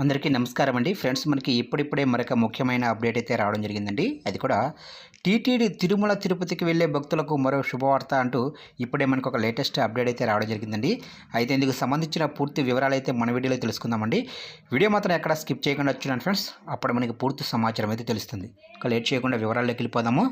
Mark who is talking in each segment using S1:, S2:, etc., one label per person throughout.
S1: అందరికీ నమస్కారం అండి. ఫ్రెండ్స్ మనకి ఇప్పుడిప్పుడే మరొక ముఖ్యమైన అప్డేట్ అయితే రావడం జరిగిందండి. అది కూడా టీటీడీ తిరుమల తిరుపతికి వెళ్ళే భక్తులకు మరో శుభవార్త అంటూ ఇప్పుడే మనకు ఒక లేటెస్ట్ అప్డేట్ అయితే రావడం జరిగిందండి. అయితే ఇందుకు సంబంధించిన పూర్తి వివరాలు అయితే మన వీడియోలో తెలుసుకుందామండి. వీడియో మాత్రం ఎక్కడ స్కిప్ చేయకుండా వచ్చినాను ఫ్రెండ్స్. అప్పుడు మనకి పూర్తి సమాచారం అయితే తెలుస్తుంది. ఇక లేట్ చేయకుండా వివరాల్లోకి వెళ్ళిపోదాము.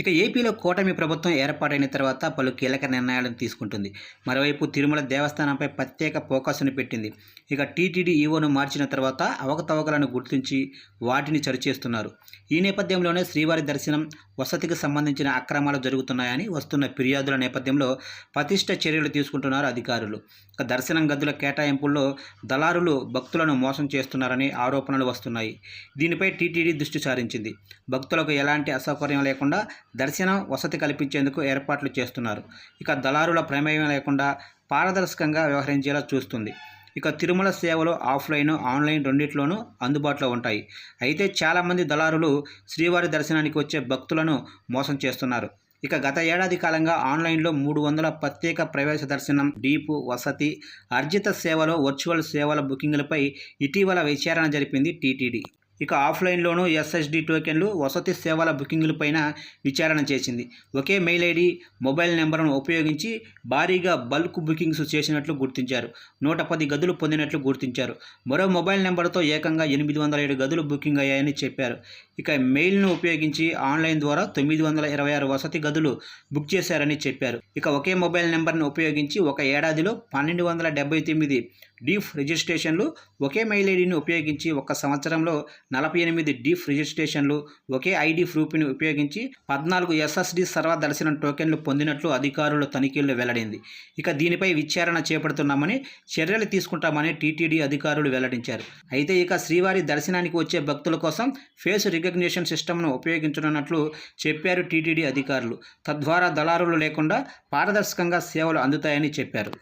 S1: ఇక ఏపీలో కూటమి ప్రభుత్వం ఏర్పాటైన తర్వాత పలు కీలక నిర్ణయాలను తీసుకుంటుంది. మరోవైపు తిరుమల దేవస్థానంపై ప్రత్యేక ఫోకస్ను పెట్టింది. ఇక టీటీడీ ఈవోను మార్చిన తర్వాత అవకతవకలను గుర్తించి వాటిని సరిచేస్తున్నారు. ఈ నేపథ్యంలోనే శ్రీవారి దర్శనం వసతికి సంబంధించిన అక్రమాలు జరుగుతున్నాయని వస్తున్న ఫిర్యాదుల నేపథ్యంలో ప్రతిష్ట చర్యలు తీసుకుంటున్నారు అధికారులు. ఇక దర్శనం గదుల కేటాయింపుల్లో దళారులు భక్తులను మోసం చేస్తున్నారని ఆరోపణలు వస్తున్నాయి. దీనిపై టీటీడీ దృష్టి సారించింది. భక్తులకు ఎలాంటి అసౌకర్యం లేకుండా దర్శనం వసతి కల్పించేందుకు ఏర్పాట్లు చేస్తున్నారు. ఇక దళారుల ప్రమేయం లేకుండా పారదర్శకంగా వ్యవహరించేలా చూస్తుంది. ఇక తిరుమల సేవలు ఆఫ్లైన్ ఆన్లైన్ రెండిట్లోనూ అందుబాటులో ఉంటాయి. అయితే చాలామంది దళారులు శ్రీవారి దర్శనానికి వచ్చే భక్తులను మోసం చేస్తున్నారు. ఇక గత ఏడాది కాలంగా ఆన్లైన్లో మూడు వందల ప్రత్యేక ప్రవేశ దర్శనం డీపు వసతి అర్జిత సేవలు వర్చువల్ సేవల బుకింగ్లపై ఇటీవల విచారణ జరిపింది టీటీడీ. ఇక ఆఫ్లైన్లోనూ ఎస్ఎస్డి టోకెన్లు వసతి సేవల బుకింగ్లపైన విచారణ చేసింది. ఒకే మెయిల్ ఐడి మొబైల్ నెంబర్ను ఉపయోగించి భారీగా బల్క్ బుకింగ్స్ చేసినట్లు గుర్తించారు. నూట పది గదులు పొందినట్లు గుర్తించారు. మరో మొబైల్ నెంబర్తో ఏకంగా ఎనిమిది వందల ఏడు గదులు బుకింగ్ అయ్యాయని చెప్పారు. ఇక మెయిల్ను ఉపయోగించి ఆన్లైన్ ద్వారా తొమ్మిది వందల ఇరవై ఆరు వసతి గదులు బుక్ చేశారని చెప్పారు. ఇక ఒకే మొబైల్ నెంబర్ను ఉపయోగించి ఒక ఏడాదిలో పన్నెండు వందల డెబ్బై తొమ్మిది డీఫ్ రిజిస్ట్రేషన్లు ఒకే మెయిల్ ఐడిని ఉపయోగించి ఒక సంవత్సరంలో నలభై ఎనిమిది డీఫ్ రిజిస్ట్రేషన్లు ఒకే ఐడి ప్రూఫ్ని ఉపయోగించి పద్నాలుగు ఎస్ఎస్డి సర్వ దర్శనం టోకెన్లు పొందినట్లు అధికారుల తనిఖీల్లో వెల్లడింది. ఇక దీనిపై విచారణ చేపడుతున్నామని చర్యలు తీసుకుంటామని టీటీడీ అధికారులు వెల్లడించారు. అయితే ఇక శ్రీవారి దర్శనానికి వచ్చే భక్తుల కోసం ఫేస్ రికగ్నిషన్ సిస్టమ్ను ఉపయోగించనున్నట్లు చెప్పారు టీటీడీ అధికారులు. తద్వారా దళారులు లేకుండా పారదర్శకంగా సేవలు అందుతాయని చెప్పారు.